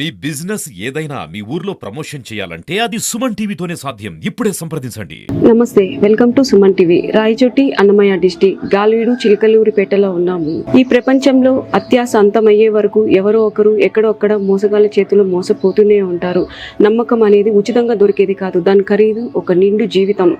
మీ business ఏదైనా మీ ఊర్లో promotion చేయాలంటే అది సుమన్ టీవీతోనే సాధ్యం. ఇప్పుడే సంప్రదించండి. నమస్తే welcome to Suman TV. Rayachoti Annamayya district గాలిడు చిలకలూరిపేటలో ఉన్నాము. ఈ ప్రపంచంలో అత్యాస అంతమయ్యే వరకు ఎవరో ఒకరు ఎక్కడొక్కడ మోసగాళ్ళ చేతిలో మోసపోతూనే ఉంటారు. నమ్మకం అనేది ఉచితంగా దొరికేది కాదు. దాని ఖరీదు ఒక నిండు జీవితం.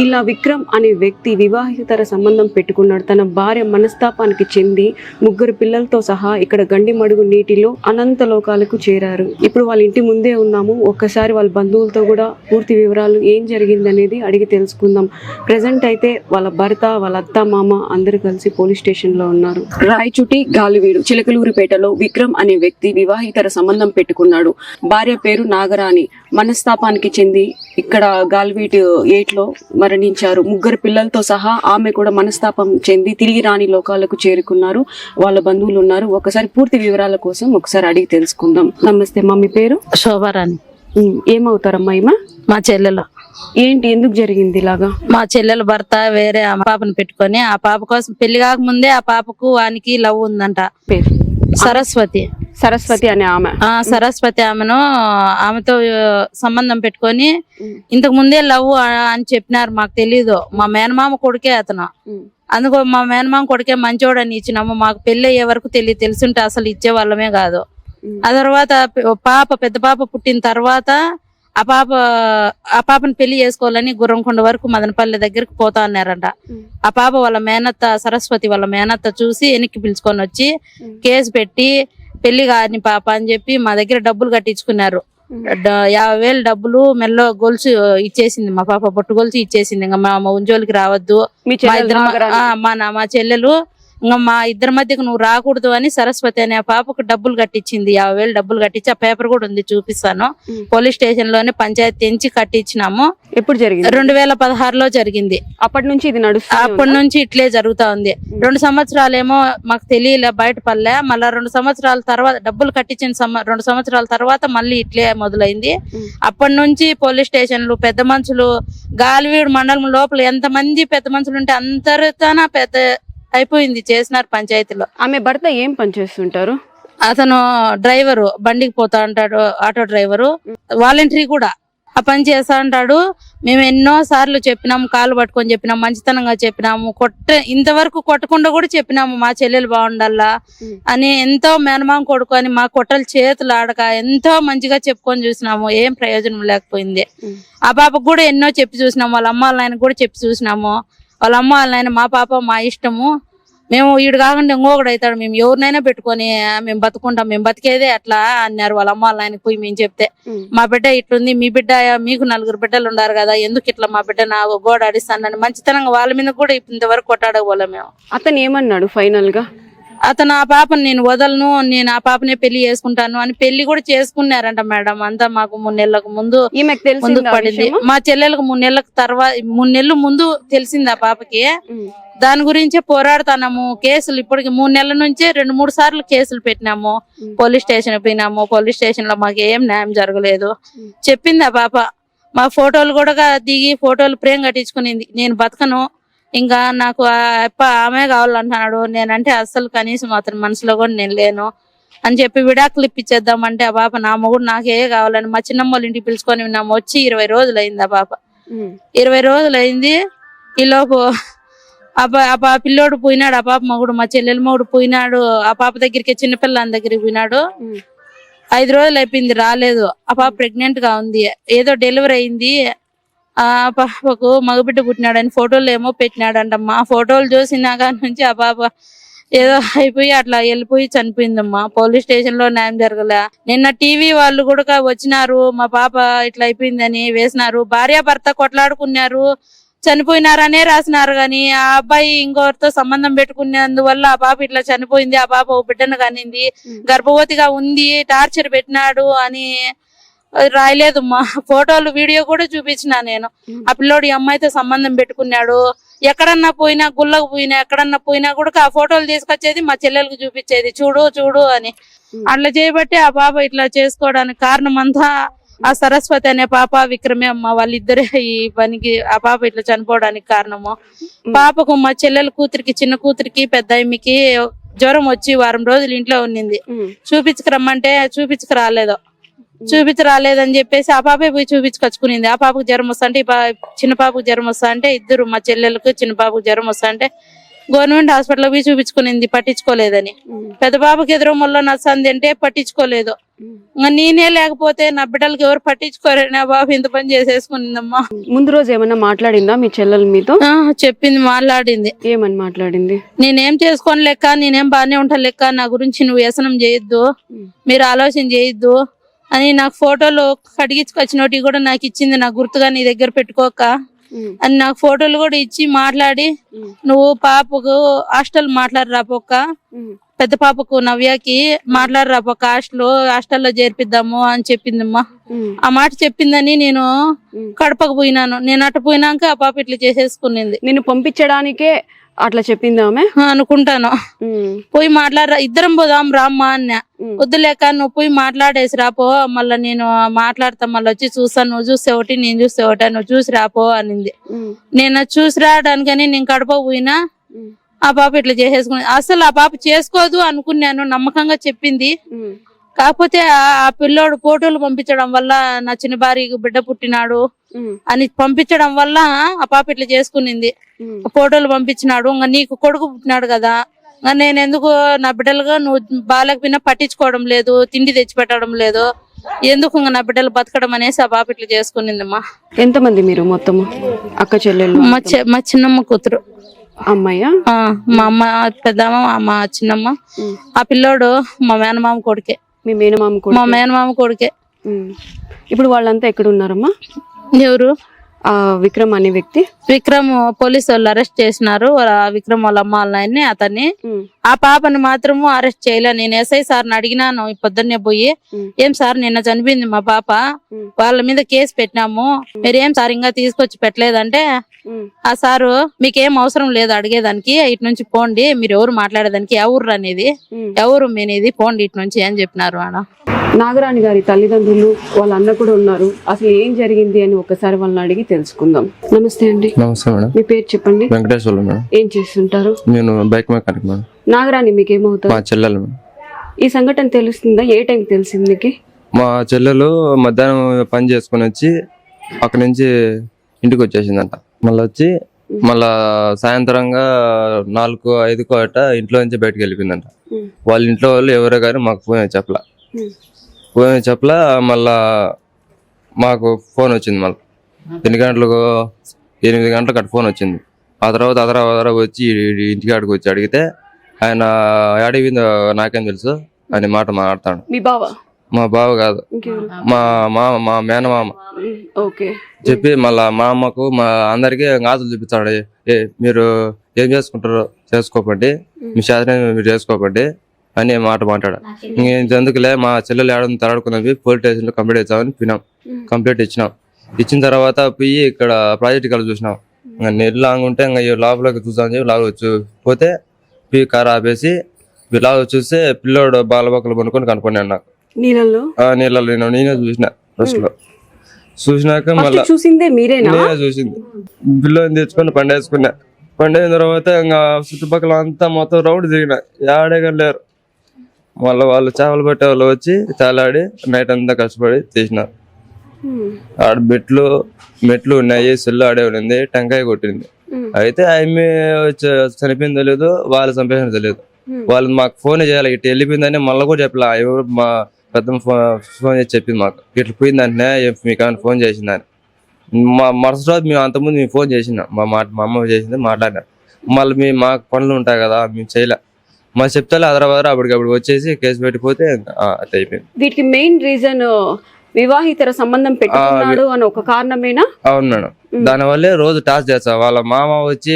ఇలా విక్రమ్ అనే వ్యక్తి వివాహితర సంబంధం పెట్టుకున్నాడు. తన భార్య మనస్తాపానికి చెంది ముగ్గురు పిల్లలతో సహా ఇక్కడ గండి మడుగు నీటిలో అనంత లోకాలకు బయలుదేరారు ఇప్పుడు వాళ్ళ ఇంటి ముందే ఉన్నాము. ఒక్కసారి వాళ్ళ బంధువులతో కూడా పూర్తి వివరాలు ఏం జరిగిందనేది అడిగి తెలుసుకుందాం. ప్రజెంట్ అయితే వాళ్ళ భర్త వాళ్ళ అత్త మామ అందరూ కలిసి పోలీస్ స్టేషన్లో ఉన్నారు. రాయచుటి గాలివీడు చిలకలూరిపేటలో విక్రమ్ అనే వ్యక్తి వివాహితర సంబంధం పెట్టుకున్నాడు. భార్య పేరు నాగరాణి. మనస్తాపానికి చెంది ఇక్కడ గాలివీడు ఏట్లో మరణించారు. ముగ్గురు పిల్లలతో సహా ఆమె కూడా మనస్తాపం చెంది తిరిగి రాని లోకాలకు చేరుకున్నారు. వాళ్ళ బంధువులు ఉన్నారు. ఒకసారి పూర్తి వివరాల కోసం ఒకసారి అడిగి తెలుసుకుందాం. నమస్తే మమ్మీ పేరు? శోభారాణి. ఏమవుతారమ్మా ఈమె? మా చెల్లెలు. ఏంటి ఎందుకు జరిగింది ఇలాగా? మా చెల్లెలు భర్త వేరే ఆ పాపను పెట్టుకొని ఆ పాప కోసం పెళ్ళి కాకముందే ఆ పాపకు వానికి లవ్ ఉందంట. పేరు? సరస్వతి. సరస్వతి అనే ఆమె. ఆ సరస్వతి ఆమెను ఆమెతో సంబంధం పెట్టుకొని ఇంతకు ముందే లవ్ అని చెప్పినారు మాకు తెలీదు. మా మేనమామ కొడుకే అతను. అందుకో మా మేనమామ కొడుకే మంచోడని ఇచ్చినాము. మాకు పెళ్ళి అయ్యే వరకు తెలియదు తెలుసుంటే అసలు ఇచ్చే వాళ్ళమే కాదు. ఆ తర్వాత పాప పెద్ద పాప పుట్టిన తర్వాత ఆ పాప ఆ పాపను పెళ్ళి చేసుకోవాలని గుర్రంకొండ వరకు మదనపల్లి దగ్గరికి పోతా అన్నారంట. ఆ పాప వాళ్ళ మేనత్త సరస్వతి వాళ్ళ మేనత్త చూసి వెనక్కి పిలుచుకొని వచ్చి. కేసు పెట్టి పెళ్ళి కాని పాప అని చెప్పి మా దగ్గర డబ్బులు కట్టించుకున్నారు. యాభై వేలు డబ్బులు మెల్లో గొలుసు ఇచ్చేసింది మా పాప. బొట్టు గొలుసు ఇచ్చేసింది. ఇంకా మా ఉంజోలికి రావద్దు. మీ ఇద్దరు మా నా- మా చెల్లెలు ఇంకా మా ఇద్దరి మధ్యకు నువ్వు రాకూడదు అని సరస్వతి అనే ఆ పాపకు డబ్బులు కట్టించింది. యాభై వేలు డబ్బులు కట్టించి ఆ పేపర్ కూడా ఉంది చూపిస్తాను. పోలీస్ స్టేషన్లోనే పంచాయతీ తెంచి కట్టించినాము. ఎప్పుడు జరిగింది? రెండు వేల పదహారులో జరిగింది. అప్పటి నుంచి ఇది నడుస్తుంది అప్పటి నుంచి ఇట్లే జరుగుతా ఉంది. రెండు సంవత్సరాలేమో మాకు తెలియలే బయట పల్లె మళ్ళా రెండు సంవత్సరాల తర్వాత డబ్బులు కట్టించిన రెండు సంవత్సరాల తర్వాత మళ్ళీ ఇట్లే మొదలైంది. అప్పటి నుంచి పోలీస్ స్టేషన్లు పెద్ద మనుషులు గాలివీడు మండలం లోపల ఎంత మంది పెద్ద మనుషులు ఉంటే అందరితోన పెద్ద అయిపోయింది చేసినారు పంచాయతీలో. ఆమె భర్త ఏం పని చేస్తుంటారు? అతను డ్రైవరు బండికి పోతా ఉంటాడు ఆటో డ్రైవరు. వాలంటరీ కూడా. ఆ పని చేస్తా ఉంటాడు మేము ఎన్నో సార్లు చెప్పినాము కాలు పట్టుకొని చెప్పినాము మంచితనంగా చెప్పినాము కొట్ట ఇంతవరకు కొట్టకుండా కూడా చెప్పినాము మా చెల్లెలు బాగుండాలా. అని ఎంతో మేనమామ కొడుకు అని మా కొట్టలు చేతులు ఆడక ఎంతో మంచిగా చెప్పుకొని చూసినాము ఏం ప్రయోజనం లేకపోయింది. ఆ పాపకు కూడా ఎన్నో చెప్పి చూసినాము వాళ్ళ అమ్మ వాళ్ళ నాయన కూడా చెప్పి చూసినాము. వాళ్ళ అమ్మ వాళ్ళ నాయన మా పాప మా ఇష్టము. మేము ఈడు కాకుండా ఇంకొకడు అవుతాడు. మేము ఎవరినైనా పెట్టుకొని మేము బతుకుంటాం. మేము బతికేదే అట్లా అన్నారు వాళ్ళ అమ్మ వాళ్ళ ఆయనకు పోయి మేము చెప్తే. మా బిడ్డ ఇట్లుంది మీ బిడ్డ మీకు నలుగురు బిడ్డలు ఉన్నారు కదా ఎందుకు ఇట్లా మా బిడ్డ నా గోడ ఆడిస్తానని మంచితనంగా వాళ్ళ మీద కూడా ఇంతవరకు కొట్టాడకపోలే మేము. అతను ఏమన్నాడు ఫైనల్గా అతను ఆ పాపని నేను వదలను నేను ఆ పాపనే పెళ్ళి చేసుకుంటాను అని పెళ్ళి కూడా చేసుకున్నారంట మేడం. అంతా మాకు మూడు నెలలకు ముందు తెలిసింది పడింది. మా చెల్లెలకు మూడు నెలలకు తర్వాత మూడు నెలలు ముందు తెలిసింది ఆ పాపకి. దాని గురించే పోరాడుతున్నాము. కేసులు ఇప్పటికి మూడు నెలల నుంచే రెండు మూడు సార్లు కేసులు పెట్టినాము. పోలీస్ స్టేషన్ పోయినాము. పోలీస్ స్టేషన్లో మాకు ఏం న్యాయం జరగలేదు. చెప్పింది ఆ పాప. మా ఫోటోలు కూడా దిగి ఫోటోలు ప్రేమ కట్టించుకునింది. నేను బతకను. ఇంకా నాకు అప్ప ఆమె కావాలంటున్నాడు. నేనంటే అస్సలు కనీసం అతని మనసులో కూడా నేను లేను. అని చెప్పి విడాకులు ఇప్పించేద్దామంటే ఆ పాప నా మొగుడు నాకే కావాలని మా చిన్నమ్మ వాళ్ళ ఇంటికి పిలుచుకొని విన్నాము. వచ్చి ఇరవై రోజులు అయింది ఆ పాప. ఇరవై రోజులు అయింది ఈలోపు ఆ పా ఆ పా పిల్లోడు పోయినాడు ఆ పాప మగుడు మా చెల్లెల మగుడు పోయినాడు. ఆ పాప దగ్గరికి చిన్నపిల్లని దగ్గరికి పోయినాడు. ఐదు రోజులు అయిపోయింది రాలేదు. ఆ పాప ప్రెగ్నెంట్గా ఉంది. ఏదో డెలివరీ అయింది. ఆ పాపకు మగబిడ్డ పుట్టినాడని ఫోటోలు ఏమో పెట్టినాడంటమ్మా. ఆ ఫోటోలు చూసినాక నుంచి ఆ పాప ఏదో అయిపోయి అట్లా వెళ్ళిపోయి చనిపోయిందమ్మా. పోలీస్ స్టేషన్లో న్యాయం జరగలే. నిన్న టీవీ వాళ్ళు కూడా వచ్చినారు. మా పాప ఇట్లా అయిపోయిందని వేసినారు. భార్య భర్త కొట్లాడుకున్నారు. చనిపోయినారనే రాసినారు గాని ఆ అబ్బాయి ఇంకొకరితో సంబంధం పెట్టుకునేందువల్ల ఆ పాప ఇట్లా చనిపోయింది. ఆ పాప ఓ బిడ్డను కనింది. గర్భవతిగా ఉంది టార్చర్ పెట్టినాడు అని రాయలేదు మా ఫోటోలు వీడియో కూడా చూపించిన నేను. ఆ పిల్లోడు ఈ అమ్మాయితో సంబంధం పెట్టుకున్నాడు. ఎక్కడన్నా పోయినా గుళ్ళకు పోయినా ఎక్కడన్నా పోయినా కూడా ఆ ఫోటోలు తీసుకొచ్చేది మా చెల్లెలకు చూపించేది. చూడు చూడు అని. అట్లా చేయబట్టి ఆ పాప ఇట్లా చేసుకోవడానికి కారణం అంతా ఆ సరస్వతి అనే పాప విక్రమే అమ్మ. వాళ్ళిద్దరే ఈ పనికి ఆ పాప ఇట్లా చనిపోవడానికి కారణము. పాపకు మా చెల్లెల కూతురికి చిన్న కూతురికి పెద్ద జ్వరం వచ్చి వారం రోజులు ఇంట్లో ఉన్నింది చూపించుకురమ్మంటే చూపించుకు రాలేదు చూపించు రాలేదని చెప్పేసి ఆ పాపే పోయి చూపించుకొచ్చుకునింది. ఆ పాపకు జ్వరం వస్తా అంటే చిన్న పాపకు జ్వరం వస్తా అంటే ఇద్దరు మా చెల్లెలకు చిన్న పాపకు జ్వరం వస్తా అంటే గవర్నమెంట్ హాస్పిటల్ పోయి చూపించుకునింది పట్టించుకోలేదని. పెద్ద పాపకి ఎదురు మొల్ల నచ్చంది అంటే పట్టించుకోలేదు. ఇంకా నేనే లేకపోతే నా బిడ్డలకి ఎవరు పట్టించుకోరని నా బాబు ఇంత పని చేసేసుకునిందమ్మా. ముందు రోజు ఏమన్నా మాట్లాడిందా మీ చెల్లెలు మీతో? చెప్పింది మాట్లాడింది. ఏమని మాట్లాడింది? నేనేం చేసుకోని లెక్క నేనేం బాగానే ఉంటాను లెక్క నా గురించి నువ్వు వ్యసనం చేయొద్దు. మీరు ఆలోచన చేయొద్దు. అని నాకు ఫోటోలు కడిగించుకొచ్చినోటి కూడా నాకు ఇచ్చింది. నా గుర్తుగా నీ దగ్గర పెట్టుకోక. అని నాకు ఫోటోలు కూడా ఇచ్చి మాట్లాడి నువ్వు పాపకు హాస్టల్ మాట్లాడరా పొక్క పెద్ద పాపకు నవ్యకి మాట్లాడరా పొక్క హాస్టల్ హాస్టల్లో చేర్పిద్దాము అని చెప్పిందమ్మా. ఆ మాట చెప్పిందని నేను. కడపకు పోయినాను. నేను అటు పోయినాక ఆ పాప ఇట్లా చేసేసుకునింది. నిన్ను పంపించడానికే అట్లా చెప్పింది ఆమె? అనుకుంటాను. పోయి మాట్లాడరా ఇద్దరం పోదాం రామ్మా అన్న. వద్దులేక నువ్వు పోయి మాట్లాడేసి రాపో మళ్ళీ నేను మాట్లాడతా మళ్ళీ వచ్చి చూస్తాను నువ్వు చూస్తే ఒకటి నేను చూస్తే ఒకటి నువ్వు చూసి రాపో అనింది. నేను చూసి రావడానికని నేను కడప పోయినా. ఆ పాప ఇట్లా చేసేసుకుని అసలు ఆ పాప చేసుకోదు అనుకున్నాను నమ్మకంగా చెప్పింది. కాకపోతే ఆ పిల్లోడు ఫోటోలు పంపించడం వల్ల నా చిన్న భార్యకు బిడ్డ పుట్టినాడు అని పంపించడం వల్ల ఆ పాప ఇట్లా చేసుకునింది. ఫోటోలు పంపించినాడు. ఇంకా నీకు కొడుకు పుట్టినాడు కదా. ఇంకా నేను ఎందుకు నా బిడ్డలుగా నువ్వు బాలకపోయినా పట్టించుకోవడం లేదు తిండి తెచ్చి పెట్టడం లేదు. ఎందుకు ఇంకా నా బిడ్డలు బతకడం అనేసి ఆ పాప ఇట్లా చేసుకునిందమ్మా. ఎంతమంది మీరు మొత్తము? అక్క చెల్లెళ్ళు మా చె- మా చిన్నమ్మ కూతురు. మా అమ్మ పెద్దమ్మ మా చిన్నమ్మ. ఆ పిల్లోడు మా మేనమామ కొడుకే. మీ మేనమామ మా మేనమామ కొడుకే. ఇప్పుడు వాళ్ళంతా ఎక్కడ ఉన్నారమ్మా ఎవరు? ఆ విక్రమ్ అనే వ్యక్తి. విక్రమ్ పోలీసు వాళ్ళు అరెస్ట్ చేసినారు. విక్రమ్ వాళ్ళ అమ్మ వాళ్ళని అతన్ని. ఆ పాపని మాత్రము అరెస్ట్ చేయలే. నేను ఎస్ఐ సార్ని అడిగినాను పొద్దున్నే పోయి. ఏం సార్ నిన్న చనిపోయింది మా పాప. వాళ్ళ మీద కేసు పెట్టినాము. మీరేం సార్ ఇంకా తీసుకొచ్చి పెట్టలేదంటే ఆ సారు మీకేం అవసరం లేదు అడిగేదానికి ఇటు నుంచి పోండి మీరు ఎవరు మాట్లాడేదానికి ఎవరు అనేది. ఎవరు మీనేది పోండి ఇటు నుంచి అని చెప్పినారు ఆడ. నాగరాణి గారి తల్లిదండ్రులు వాళ్ళ అన్న కూడా ఉన్నారు. అసలు ఏం జరిగింది అని ఒకసారి వాళ్ళని అడిగి తెలుసుకుందాం. నమస్తే అండి. నమస్తే మేడం. మీ పేరు చెప్పండి. వెంకటేశ్వర్లు మేడం. ఏం చేస్తుంటారు? నేను బైక్ మెకానిక్ మేడం నాగరాణి మీకు ఏమవుతారు మా చెల్లెలు. ఈ సంఘటన తెలుస్తుందా? ఏ టైం తెలిసింది మీకు మా చెల్లెలు మధ్యాహ్నం పని చేసుకొని వచ్చి అక్కడి నుంచి ఇంటికి వచ్చేసిందంట. మళ్ళీ వచ్చి మళ్ళా సాయంత్రంగా నాలుగు ఐదుకో అట ఇంట్లో నుంచి బయటకు వెళ్ళిపోయిందంట. వాళ్ళ ఇంట్లో వాళ్ళు ఎవరో కానీ మాకు ఫోన్ చెప్పలా. ఫోన్ చెప్పలా మళ్ళా మాకు ఫోన్ వచ్చింది మళ్ళీ. ఎన్ని గంటలకు ఎనిమిది గంటలకు అటు ఫోన్ వచ్చింది. ఆ తర్వాత అదరా అదరా వచ్చి ఈ ఇంటికి ఆడికి వచ్చి అడిగితే ఆయన అడిగిందో నాకేం తెలుసు. అని మాట మాట్లాడతాడు. మీ బావ? మా బావ కాదు. మా మామ మా మేనమామ. ఓకే. చెప్పి మళ్ళా మా అమ్మకు మా అందరికి ఆతులు చూపించాడు. ఏ మీరు ఏం చేసుకుంటారో చేసుకోకండి. మీ శాస్త్రం మీరు చేసుకోకండి అని మాట మాట్లాడు ఇంకెందుకులే మా చెల్లెలు ఏడ తలాడుకున్నవి పోలీస్ స్టేషన్లో కంప్లీట్ ఇచ్చామని పినాం ఉమ్, కంప్లీట్ ఇచ్చినాం. ఇచ్చిన తర్వాత పోయి ఇక్కడ ప్రాజెక్ట్ కలిసి చూసినాం. ఇంకా నెల లాంగ్ ఉంటే ఇంకా లోపలికి చూసామని చెప్పి లాగా వచ్చి పోతే పీ కార్ ఆపేసి లాగా చూస్తే పిల్లోడు బాలబొక్కలు కొనుక్కొని కనుక్కున్నాను నాకు. నీళ్ళల్లో? ఆ నీళ్ళలో నేను నేనే చూసిన ఫస్ట్లో చూసినాక మళ్ళా చూసిందే మీరేనా? నేనే చూసింది. పిల్లని తెచ్చుకొని పండేసుకున్నా. పండేసిన తర్వాత ఇంకా చుట్టుపక్కల అంతా మొత్తం రౌండ్ తిరిగిన. కానీ లేరు. మళ్ళీ వాళ్ళు చేపలు పట్టే వాళ్ళు వచ్చి చాలాడి నైట్ అంతా కష్టపడి తీసినారు ఆడ మెట్లు మెట్లు ఉన్నాయి సెల్లు ఆడే ఉంది టెంకాయ కొట్టింది. అయితే ఆమె చనిపోయిందో లేదో వాళ్ళు చంపేసినదో తెలియదు. వాళ్ళు మాకు ఫోన్ చేయాలి. ఇటు వెళ్ళిపోయిందని మళ్ళీ కూడా చెప్పలే. ఎవరు మా పెద్ద ఫోన్ చేసి చెప్పింది మాకు. ఇట్లా పోయిందంటే మీకు ఏమైనా ఫోన్ చేసిందని. మా మరుసటి రోజు మేము అంతకుముందు మేము ఫోన్ చేసిన. మా మాట మా అమ్మ చేసింది మాట్లాడినా. మళ్ళీ మేము మాకు పనులు ఉంటాయి కదా మేము చేయలే. మా చెప్తే అదరవదర అప్పటికప్పుడు వచ్చేసి కేసు పెట్టిపోతే అయిపోయింది. వీటికి మెయిన్ రీజన్ వివాహితర సంబంధం పెట్టుకున్నాడు అని ఒక కారణమేనా? అవును మేడం. దానివల్లే రోజు టాస్ చేస్తా. వాళ్ళ మామ వచ్చి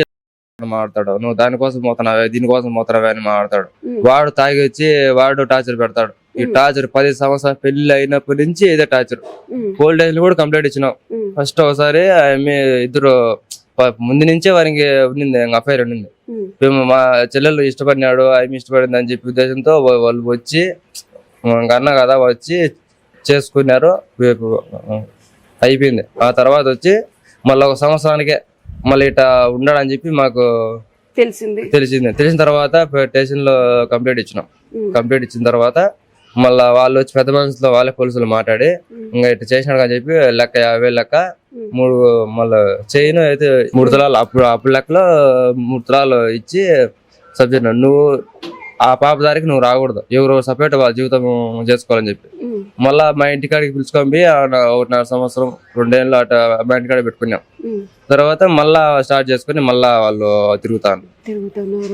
మాట్లాడతాడు. నువ్వు దానికోసం పోతున్నావే దీనికోసం పోతున్నావే అని మాట్లాడతాడు. వాడు తాగి వచ్చి వాడు టార్చర్ పెడతాడు. ఈ టార్చర్ పది సంవత్సరాలు పెళ్ళి అయినప్పటి నుంచి ఇదే టార్చర్. ఓల్డ్ ఏజ్ కూడా కంప్లీట్ ఇచ్చినాం. ఉమ్, ఫస్ట్ ఒకసారి ఆమె ఇద్దరు ముందు నుంచే వారికి ఉండింది అఫైర్ ఉండింది మేము. మా చెల్లెలు ఇష్టపడినాడు ఆమె ఇష్టపడింది అని చెప్పి ఉద్దేశంతో వాళ్ళు వచ్చి అన్న కదా వచ్చి చేసుకున్నారు అయిపోయింది ఆ తర్వాత వచ్చి మళ్ళీ ఒక సంవత్సరానికే మళ్ళీ ఇట్లా ఉండడని చెప్పి మాకు తెలిసింది తెలిసింది తెలిసిన తర్వాత స్టేషన్లో కంప్లైంట్ ఇచ్చినాం. కంప్లైంట్ ఇచ్చిన తర్వాత మళ్ళా వాళ్ళు వచ్చి పెద్ద మనుషులతో వాళ్ళే పోలీసులు మాట్లాడి. ఇంకా ఇట్లా చేసినాడు అని చెప్పి లెక్క యాభై లెక్క. మూడు మళ్ళీ చైన్ అయితే మూడు తులాలు అప్పుడు అప్పుడు లెక్కలో మూడు తులాలు ఇచ్చి సబ్జెక్ట్ నువ్వు ఆ పాప దారికి నువ్వు రాకూడదు. ఎవరు సపరేట్ వాళ్ళ జీవితం చేసుకోవాలని చెప్పి. మళ్ళా మా ఇంటికాడికి పిలుచుకొని పోయి నా- ఒకటిన్నర సంవత్సరం రెండేళ్ళు అట మా ఇంటికాడ పెట్టుకున్నాం. తర్వాత మళ్ళా స్టార్ట్ చేసుకుని మళ్ళా వాళ్ళు తిరుగుతాను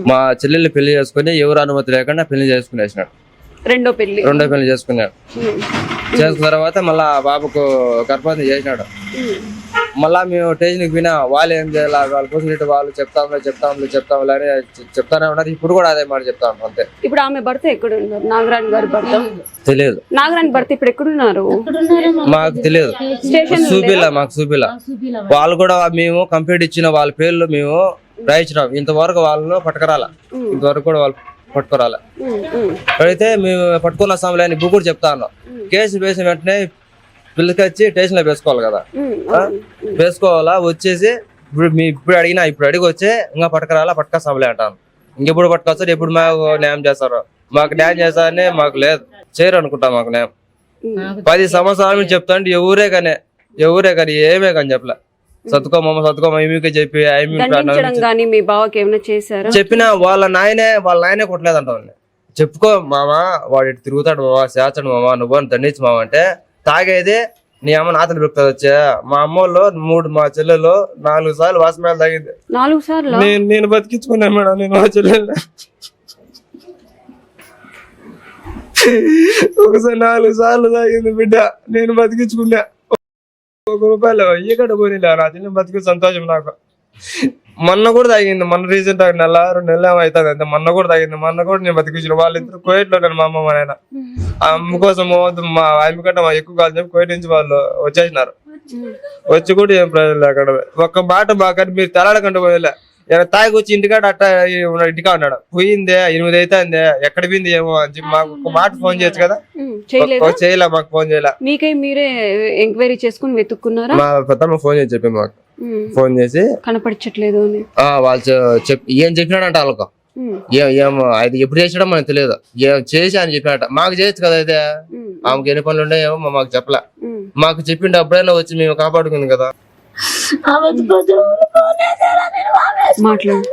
మా చెల్లెల్ని పెళ్ళి చేసుకుని ఎవరు అనుమతి లేకుండా పెళ్ళి చేసుకునేసినాడు. రెండో పెళ్ళి రెండో పెళ్ళి చేసుకున్నాడు. చేసుకున్న తర్వాత మళ్ళా బాబుకు గర్భవతి చేసినాడు. మళ్ళా మేము స్టేషన్కి పోయినా వాళ్ళు ఏం చేయాలి వాళ్ళ కోసం ఇటు వాళ్ళు చెప్తాంలే చెప్తాంలే చెప్తాంలే అని చెప్తానే ఉన్నారు ఇప్పుడు కూడా అదే మాట చెప్తా ఉన్నాం అంతే. ఇప్పుడు ఆమె భర్త ఎక్కడ ఉన్నారు నాగరాణి గారి భర్త? తెలియదు. నాగరాణి భర్త ఇప్పుడు ఎక్కడున్నారు? మాకు తెలియదు. స్టేషన్ చూపిలా మాకు చూపిలా. వాళ్ళు కూడా మేము కంప్లీట్ ఇచ్చిన వాళ్ళ పేర్లు మేము రాయించినాం. ఇంతవరకు వాళ్ళను పట్టుకురాల. ఇంతవరకు కూడా వాళ్ళు పట్టుకురాల. అయితే మేము పట్టుకున్న సమయంలో బుక్ కూడా చెప్తా ఉన్నాం కేసు వేసిన వెంటనే పిల్లకొచ్చి స్టేషన్లో వేసుకోవాలి కదా? వేసుకోవాలా? వచ్చేసి ఇప్పుడు మీ ఇప్పుడు అడిగినా ఇప్పుడు అడిగి వచ్చే ఇంకా పట్టుకురాలా పట్టుకొస్తాంలే అంటాను. ఇంకెప్పుడు పట్టుకొస్తారు ఎప్పుడు మాకు న్యాయం చేస్తారు. మాకు న్యాయం చేస్తారని మాకు లేదు. చేయరు అనుకుంటా మాకు న్యాయం. పది సంవత్సరాల చెప్తాంటే ఎవరే కానీ ఎవరే కానీ ఏమే కానీ చెప్పలే. సత్తుకోమమ్మ సత్తుకోమ ఏమికి చెప్పి మీ బావకి ఏమైనా చేశారా? చెప్పిన వాళ్ళ నాయనే వాళ్ళ నాయనే కొట్టలేదంట చెప్పుకో మామ వాడు ఇటు తిరుగుతాడు మామ చేస్తాడు మామ నువ్వు అని దండించు మామ అంటే తాగేది నీ అమ్మ నాతలు పెడుతుంది వచ్చా. మా అమ్మోళ్ళు మూడు మా చెల్లెలు నాలుగు సార్లు వాసమేళ తాగింది. నాలుగు సార్లు? నేను నేను బతికించుకున్నా మేడం నేను మా చెల్లెలు ఒకసారి నాలుగు సార్లు తాగింది బిడ్డ నేను బతికించుకున్నా. ఒక రూపాయలు ఎక్కడ పోయినా నా చెల్లెలు బతికి సంతోషం నాకు. మొన్న కూడా తాగింది మొన్న రీసెంట్ నెల రెండు నెలలు అవుతుంది అంతే. మొన్న కూడా తాగింది మొన్న కూడా నేను బతికించిన. వాళ్ళిద్దరు కోయట్లో ఉన్నారు మా అమ్మ మా నాయన. ఆ అమ్మ కోసం మా ఆమె కంటే మా ఎక్కువ కాదు చెప్పి కోయట్ నుంచి వాళ్ళు వచ్చేసినారు. వచ్చి కూడా ఏం ప్రయోజనం లేకుండా ఒక్క మాట బాగా మీరు తెలాడకంటే పోయలే తాగి వచ్చి ఇంటికాడ అట్ట ఇంటికా ఉన్నాడు. పోయిందే ఎనిమిది అవుతుంది ఎక్కడ పోయింది ఏమో అని చెప్పి మాకు ఒక మాట ఫోన్ చేయొచ్చు కదా? చేయలే మాకు ఫోన్ చేయలే. మీకై మీరే ఎంక్వైరీ చేసుకుని వెతుక్కున్నారా? మా పెద్దమ్మ ఫోన్ చేసి చెప్పి మాకు. ఫోన్ చేసి కనపడచట్లేదు అని. ఆ వాళ్ళు చె- చెప్ ఏం చెప్పినాడంట వాళ్ళకు? ఉమ్. ఏం ఏం అది ఎప్పుడు చేసాడో మనకు తెలియదు. ఏం చేసి అని చెప్పినట్ట మాకు చేయొచ్చు కదా అయితే. ఆమెకి ఎన్ని పనులు ఉన్నాయేమో మా- మాకు చెప్పలే. మాకు చెప్పిండు అప్పుడైనా వచ్చి మేము కాపాడుకుంది కదా? మాట్లాడు.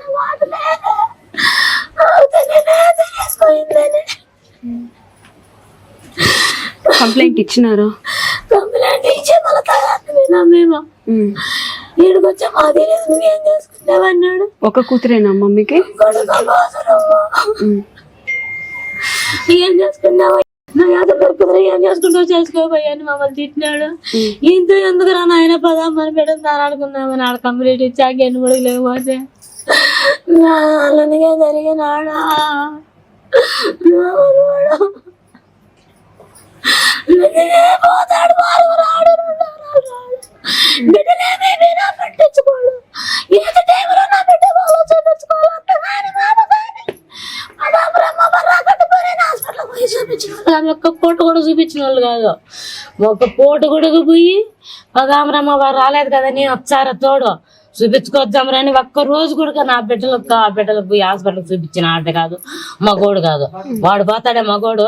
కంప్లైంట్ ఇచ్చినారా? కంప్లైంట్ ఇచ్చే తర్వాత విన్నాం మేము. ఉమ్. ఈడికి వచ్చా మా తెలియదు నువ్వేం ఒక కూతురేనా మమ్మీకి. ఏం చేసుకున్నావు? నువ్వు ఏదో దొరుకుతుంది ఏం చేసుకుంటావు చేసుకోపోయా అని మమ్మల్ని తిట్టినాడు. ఇంత ఎందుకు రా నాయన పదా మన బిడ్డను తారాడుకుందామని ఆడ కంప్లీట్ ఇచ్చాక ఎన్ని కూడా లేకపోతే. అలాగే జరిగినాడా? నా పోతాడు వారు రాడు. బిడ్డలేమేమీ నా పట్టించుకోడు. ఏది టైంలో నా బిడ్డ వాళ్ళు చూపించుకోవాలంట కానీ అలా బ్రహ్మ బర్రా కట్టుకొని హాస్పిటల్ పోయి వాళ్ళు ఆమె ఒక్క పూట కూడా చూపించిన వాళ్ళు కాదు. ఒక పూట కూడా పోయి పదామరమ్మ వారు రాలేదు కదా నేను వచ్చారా తోడు. చూపించుకొద్దామరని ఒక్క రోజు కూడా నా బిడ్డలకు ఆ బిడ్డలకు పోయి హాస్పిటల్ చూపించిన ఆట కాదు మగోడు కాదు. వాడు పోతాడే మగోడు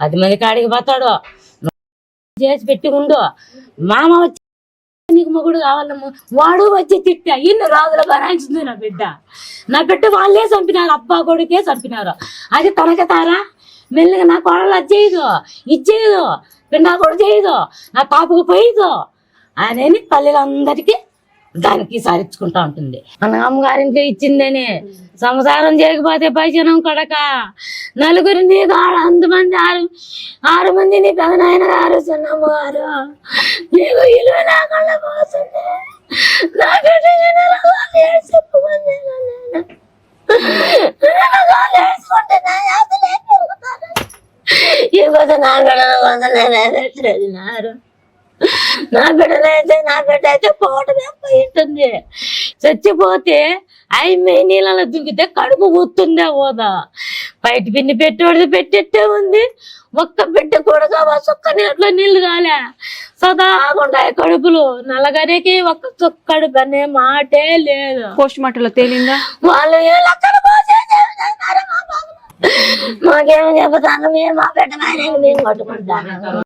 పది మంది కాడికి పోతాడు. చేసి పెట్టి ఉండు. మామ వచ్చి నీకు మొగుడు కావాలమ్మ. వాడు వచ్చి తిట్టా. ఇన్ని రోజులు భరాయించింది నా బిడ్డ. నా బిడ్డ వాళ్ళే చంపినారు అబ్బా కొడుకే చంపినారు. అది తనకతారా? మెల్లగా నా కోడలు అది చేయదు. ఇది చేయదు. పిండా కూడా చేయదు. నా పాపకు పోయదు. అని తల్లిలందరికీ దానికి సరిచ్చుకుంటా ఉంటుంది. మన అమ్మగారింట్లో ఇచ్చిందని. సంసారం చేయకపోతే భజనం కొడక. నలుగురు నీకు ఆడ అంతమంది ఆరు ఆరు మంది నీ పెదనాయన గారు చిన్నమ్మ గారు నీకు ఇల్లు నా కళ్ళ పోతుంది నా బిడ్డ ఎన్నెలగా లేడు చెప్పుకుంది నేను. ఎన్నెలగా లేచుకుంటే నా ఆశలే పెరుగుతాను. ఈ కొద్ది నా బిడ్డల కోసం నేను ఎదురుతున్నారు. నా బిడ్డనైతే నా బిడ్డ అయితే పోవటమే పోయి ఉంటుంది చచ్చిపోతే మే నీళ్ళలో దుంకితే కడుపు ఊతుందే ఓదా. బయట పిన్ని పెట్టేవాడిది పెట్టేట్టే ఉంది. ఒక్క బిడ్డ కూడా ఒక్క నీటిలో నీళ్ళు కాలే. సదాగుండా కడుపులు. నల్లగరికి ఒక్క చుక్కడు అనే మాటే లేదు. పోస్ట్ మార్టంలో తేలిందా? వాళ్ళు ఏ మా బాబు. మాకేమి చెబుతాను మేము మా బిడ్డ మేము కొట్టుకుంటాను